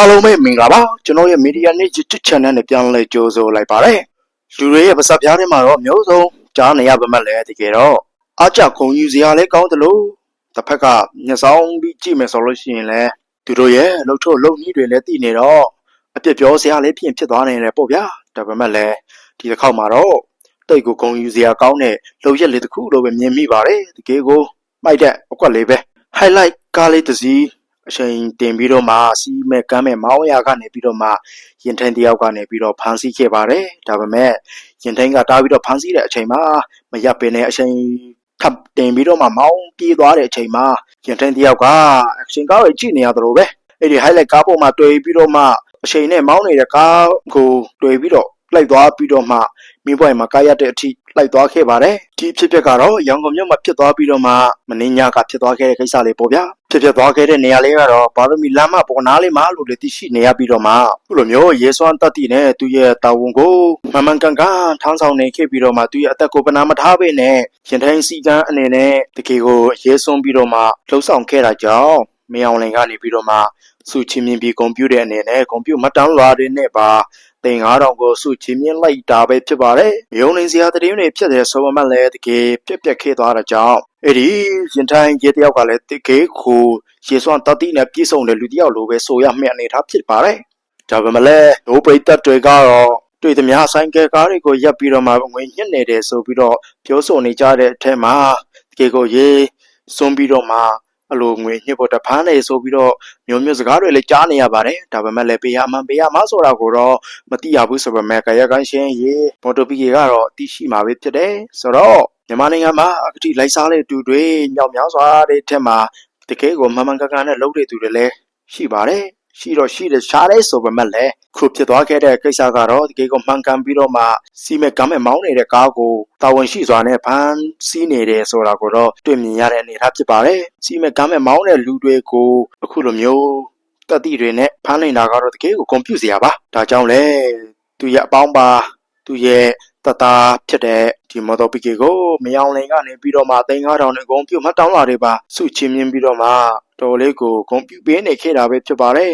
အားလုံးပဲမင်္ဂလာပါကျွန်တော်ရဲ့ Media Niche YouTube Channel နဲ့ပြန်လည်ကြိုဆိုလိုက်ပါတယ်လူတွေရဲ့ပါစပ်ပြားထဲမှာတော့မျိုးစုံကြားနေရပါမှလည်းတကယ်တော့အားကြခုံယူစရာလည်းကောင်းတယ်လို့တစ်ဖက်ကညဆောင်ပြီးကြည့်မယ်ဆိုလို့ရှိရင်လည်းသူတို့ရဲ့လှုပ်ထုတ်လှုပ်နည်းတွေလည်းသိနေတော့အပြစ်ပြောစရာလည်းဖြစ်ဖြစ်သွားနေတယ်ပေါ့ဗျာဒါပေမဲ့လည်းဒီတစ်ခေါက်မှာတော့တိတ်ကိုခုံယူစရာကောင်းတဲ့လှုပ်ရက်လေးတစ်ခုလိုပဲမြင်မိပါတယ်တကယ်ကိုမိုက်တဲ့အကွက်လေးပဲ highlight ကားလေးတစ်စီး အချိန်တင်ပြီးတော့မှစီးမဲ့ကမ်းမဲ့မောင်းရကနေပြီးတော့မှရင်ထင်းတယောက်ကနေပြီးတော့ဖမ်းဆီးခဲ့ပါတယ်ဒါပေမဲ့ရင်ထင်းကတားပြီးတော့ဖမ်းဆီးတဲ့အချိန်မှာမရပ်ပင်တဲ့အချိန်ထပ်တင်ပြီးတော့မှမောင်းပြေးသွားတဲ့အချိန်မှာရင်ထင်းတယောက်ကအချိန်ကားကိုကြည့်နေရတယ်လို့ပဲအဲ့ဒီ highlight ကားပေါ်မှာတွေ့ပြီးတော့မှအချိန်နဲ့မောင်းနေတဲ့ကားကိုတွေ့ပြီးတော့လိုက်သွားပြီးတော့မှမိဘမှာကားရတဲ့အထိလိုက်သွားခဲ့ပါတယ်ဒီအဖြစ်အပျက်ကတော့ရန်ကုန်မြို့မှာဖြစ်သွားပြီးတော့မှမင်းညကဖြစ်သွားခဲ့တဲ့ကိစ္စလေးပေါ့ဗျာ ဖြစ်ဖြစ်သွားခဲ့တဲ့နေရာလေးကတော့ဘာလို့မီလမ်းမပေါ်နားလေးမှာလို့လေသိရှိနေရပြီးတော့မှခုလိုမျိုးရေစွမ်းတက်တည်နဲ့သူ့ရဲ့တာဝန်ကိုမန်မှန်ကန်ကန်ထမ်းဆောင်နေခဲ့ပြီးတော့မှသူ့ရဲ့အသက်ကိုပနာမထားပေနဲ့ရင်ထိုင်းစီကန်းအနေနဲ့တကယ်ကိုရေစွမ်းပြီးတော့မှလှုပ်ဆောင်ခဲ့တာကြောင့်မင်းအောင်လင်ကနေပြီးတော့မှစုချင်းမြင်ပြီးကွန်ပျူတာအနေနဲ့ကွန်ပျူတာမှတ်တမ်းလွှာတွေနဲ့ပါ တင်9000ကိုစုချင်းမြင့်လိုက်တာပဲဖြစ်ပါတယ်။ရုံလင်းစရာတည်င်းတွေဖြစ်တယ်ဆိုမှလည်းတကယ်ပြက်ပြက်ခဲ့သွားတာကြောင့်အဲ့ဒီရင်ထိုင်းရေတယောက်ကလည်းတကယ်ကိုရေစွမ်းတတိနဲ့ပြည့်စုံတဲ့လူတစ်ယောက်လိုပဲဆိုရမယ့်အနေအထားဖြစ်ပါတယ်။ဒါပေမဲ့လည်းဒိုးပရိသတ်တွေကတော့တွေ့သမျှဆိုင်ကယ်ကားတွေကိုရပ်ပြီးတော့မှငွေညှစ်နေတယ်ဆိုပြီးတော့ပြောဆိုနေကြတဲ့အထက်မှာတကယ်ကိုရေစွန့်ပြီးတော့မှ အလိုငွေညှစ်ဖို့တဖမ်းနေဆိုပြီးတော့မျိုးမျိုးစကားတွေလည်းကြားနေရပါတယ်ဒါပေမဲ့လည်းပေးရမှန်ပေးရမှဆိုတာကိုတော့မတိရဘူးဆိုပေမဲ့ကာယကံရှင်ရေမော်တော်ဘီကေကတော့အတိရှိမှာပဲဖြစ်တယ်ဆိုတော့မြန်မာနိုင်ငံမှာအခုထိလိုက်စားတဲ့တူတွေညောင်မြောင်းစွာတဲ့ထက်မှာတကယ်ကိုမန်မှန်ကန်ကန်နဲ့လုပ်တဲ့သူတွေလည်းရှိပါတယ် ရှိတော့ရှိတယ်ရှားတယ်ဆိုပေမဲ့လည်းခုဖြစ်သွားခဲ့တဲ့ကိစ္စကတော့တကယ်ကိုမှန်ကန်ပြီးတော့မှစီမဲ့ကမ်းမဲ့မောင်းနေတဲ့ကားကိုတာဝန်ရှိစွာနဲ့ဖမ်းဆီးနေတယ်ဆိုတာကိုတော့တွေ့မြင်ရတဲ့အနေအထားဖြစ်ပါတယ်စီမဲ့ကမ်းမဲ့မောင်းတဲ့လူတွေကိုအခုလိုမျိုးတက်တိတွေနဲ့ဖမ်းနေတာကတော့တကယ်ကိုကွန်ပျူစရာပါဒါကြောင့်လေသူရဲ့အပေါင်းပါသူရဲ့တသားဖြစ်တဲ့ဒီမော်တော်ပီကေကိုမယောင်လင်ကနေပြီးတော့မှသိန်း9000နဲ့ကွန်ပျူမှတ်တောင်းလာတွေပါစုချင်းမြင်ပြီးတော့မှတော်လေးကိုကွန်ပျူပေးနေခဲ့တာပဲဖြစ်ပါတယ်